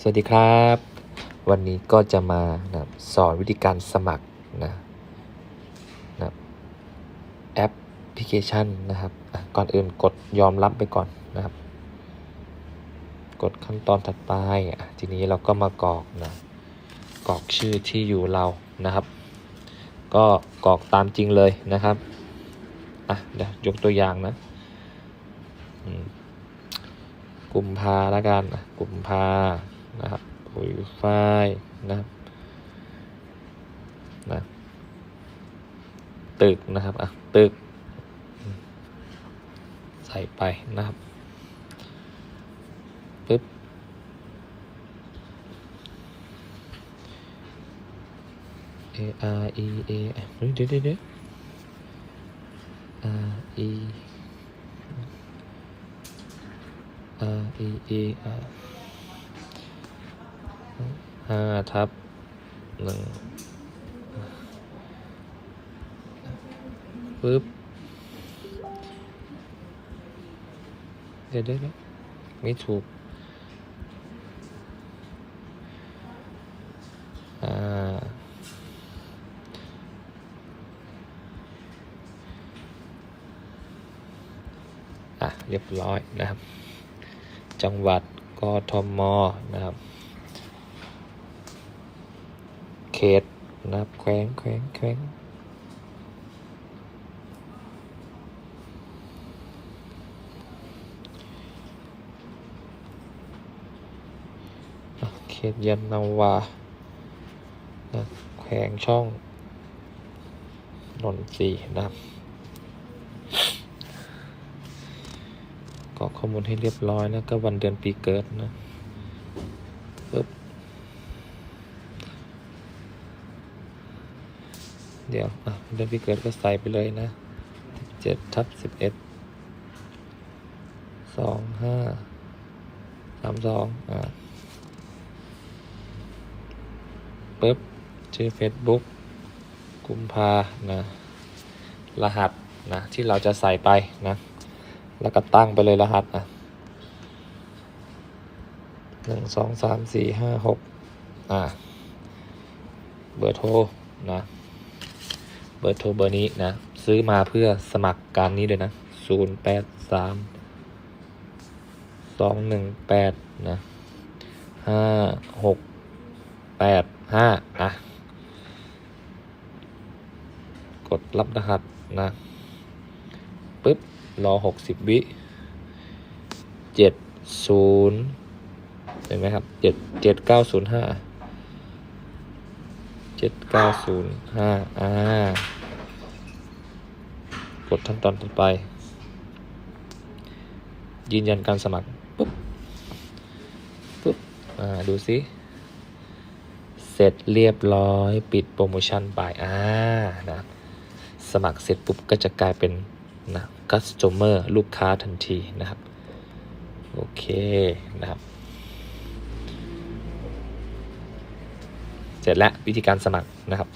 สวัสดีครับ วันนี้ก็จะมานะสอนวิธีการสมัครนะนะแอปพลิเคชันนะครับ ก่อนอื่นกดยอมรับไปก่อนนะครับ กดขั้นตอนถัดไปทีนี้เราก็มากรอกนะกรอกชื่อที่อยู่เรานะครับ ก็กรอกตามจริงเลยนะครับอะเดี๋ยวยกตัวอย่างนะอืมกุมภาละกันอะกุมภา นะครับปุ๋ยฝ้ายนะครับนะตึกนะครับอะตึก ใส่ไปนะครับปึ๊บ A R E A เฮ้ยเดี๋ยวเดี๋ยวเดี๋ยว R E R E A R ห้าทับหนึ่งปึ๊บเดี๋ยวเดี๋ยวเดี๋ยวไม่ถูกอ่าอะ เรียบร้อยนะครับ จังหวัดกทมนะครับ เขตนะครับแขวงแขวงแขวงเขตยานนาวานะแขวงช่องนนทรีนะครับกรอกข้อมูลให้เรียบร้อยนะก็วันเดือนปีเกิดนะปึ๊บ เดี๋ยวอะเดือนปีเกิดก็ใส่ไปเลยนะเจ็ดทับสิบเอ็ดสองห้าสามสองอะปึ๊บชื่อ Facebook กุมภานะรหัสนะที่เราจะใส่ไปนะแล้วก็ตั้งไปเลยรหัสอะหนึ่งสองสามสี่ห้าหกอะเบอร์โทรนะ เบอร์โทรเบอร์นี้นะ ซื้อมาเพื่อสมัครการนี้เลยนะศูนย์แปดสามสองหนึ่งแปดนะห้าหกแปดห้าอะกดรับรหัสนะปึ๊บ รอหกสิบวิเจ็ดศูนย์เห็นไหมครับเจ็ดเจ็ดเก้าศูนย์ห้า เจ็ดเก้าศูนย์ห้าอ่ากดขั้นตอนต่อไป ยืนยันการสมัคร ปุ๊บ ปุ๊บ อ่า ดูซิเสร็จเรียบร้อยปิดโปรโมชั่นไป อ่า นะ สมัครเสร็จปุ๊บ ก็จะกลายเป็น นะ customer ลูกค้าทันทีนะครับ โอเค นะครับ เสร็จแล้ววิธีการสมัครนะครับ